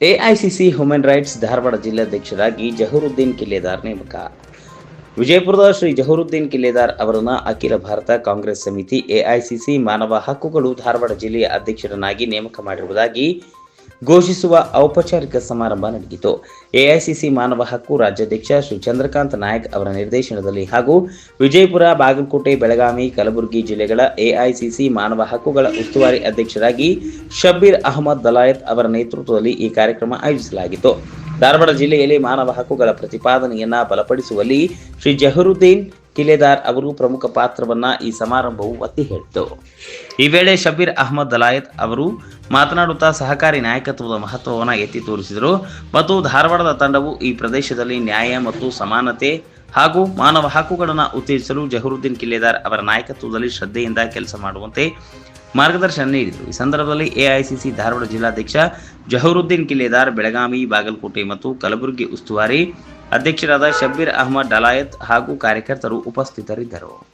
AICC human rights Dharwad ಜಿಲ್ಲಾಧ್ಯಕ್ಷರಾಗಿ ಜಹರುದ್ದೀನ್ ಕಿಲ್ಲೆದಾರ್ ನೇಮಕ. ವಿಜಯಪುರದ ಶ್ರೀ ಜಹರುದ್ದೀನ್ ಕಿಲ್ಲೆದಾರ್ ಅವರನ್ನು ಅಖಿಲ ಭಾರತ ಕಾಂಗ್ರೆಸ್ ಸಮಿತಿ ಎಐಸಿಸಿ ಮಾನವ ಹಕ್ಕುಗಳು ಧಾರವಾಡ ಜಿಲ್ಲೆಯ ಅಧ್ಯಕ್ಷರನ್ನಾಗಿ ನೇಮಕ ಮಾಡಿರುವುದಾಗಿ ಘೋಷಿಸುವ ಔಪಚಾರಿಕ ಸಮಾರಂಭ ನಡೆಯಿತು ಎಐಸಿಸಿ ಮಾನವ ಹಕ್ಕು ರಾಜ್ಯಾಧ್ಯಕ್ಷ ಶ್ರೀ ಚಂದ್ರಕಾಂತ್ ನಾಯಕ್ ಅವರ ನಿರ್ದೇಶನದಲ್ಲಿ ಹಾಗೂ ವಿಜಯಪುರ, ಬಾಗಲಕೋಟೆ, ಬೆಳಗಾವಿ, ಕಲಬುರಗಿ ಜಿಲ್ಲೆಗಳ ಎಐಸಿಸಿ ಮಾನವ ಹಕ್ಕುಗಳ ಉಸ್ತುವಾರಿ ಅಧ್ಯಕ್ಷರಾಗಿ ಶಬ್ಬೀರ್ ಅಹಮದ್ ದಲಾಯತ್ ಅವರ ನೇತೃತ್ವದಲ್ಲಿ ಈ ಕಾರ್ಯಕ್ರಮ ಆಯೋಜಿಸಲಾಗಿತ್ತು. ಧಾರವಾಡ ಜಿಲ್ಲೆಯಲ್ಲಿ ಮಾನವ ಹಕ್ಕುಗಳ ಪ್ರತಿಪಾದನೆಯನ್ನ ಬಲಪಡಿಸುವಲ್ಲಿ ಶ್ರೀ ಜಹರುದ್ದೀನ್ ಕಿಲೆದಾರ್ ಅವರು ಪ್ರಮುಖ ಪಾತ್ರವನ್ನ ಈ ಸಮಾರಂಭವು ಒತ್ತಿ ಹೇಳಿತು. ಈ ವೇಳೆ ಶಬೀರ್ ಅಹಮದ್ ದಲಾಯತ್ ಅವರು ಮಾತನಾಡುತ್ತಾ ಸಹಕಾರಿ ನಾಯಕತ್ವದ ಮಹತ್ವವನ್ನು ಎತ್ತಿ ತೋರಿಸಿದರು ಮತ್ತು ಧಾರವಾಡದ ತಂಡವು ಈ ಪ್ರದೇಶದಲ್ಲಿ ನ್ಯಾಯ ಮತ್ತು ಸಮಾನತೆ ಹಾಗೂ ಮಾನವ ಹಕ್ಕುಗಳನ್ನು ಉತ್ತೇಜಿಸಲು ಜಹರುದ್ದೀನ್ ಕಿಲೆದಾರ್ ಅವರ ನಾಯಕತ್ವದಲ್ಲಿ ಶ್ರದ್ಧೆಯಿಂದ ಕೆಲಸ ಮಾಡುವಂತೆ ಮಾರ್ಗದರ್ಶನ ನೀಡಿದರು. ಈ ಸಂದರ್ಭದಲ್ಲಿ ಎಐಸಿಸಿ ಧಾರವಾಡ ಜಿಲ್ಲಾಧ್ಯಕ್ಷ ಜಹರುದ್ದೀನ್ ಕಿಲೆದಾರ್ ಬೆಳಗಾವಿ, ಬಾಗಲಕೋಟೆ ಮತ್ತು ಕಲಬುರಗಿ ಉಸ್ತುವಾರಿ ಅಧ್ಯಕ್ಷರಾದ ಶಬ್ಬೀರ್ ಅಹಮದ್ ಡಲಾಯತ್ ಹಾಗೂ ಕಾರ್ಯಕರ್ತರು ಉಪಸ್ಥಿತರಿದ್ದರು.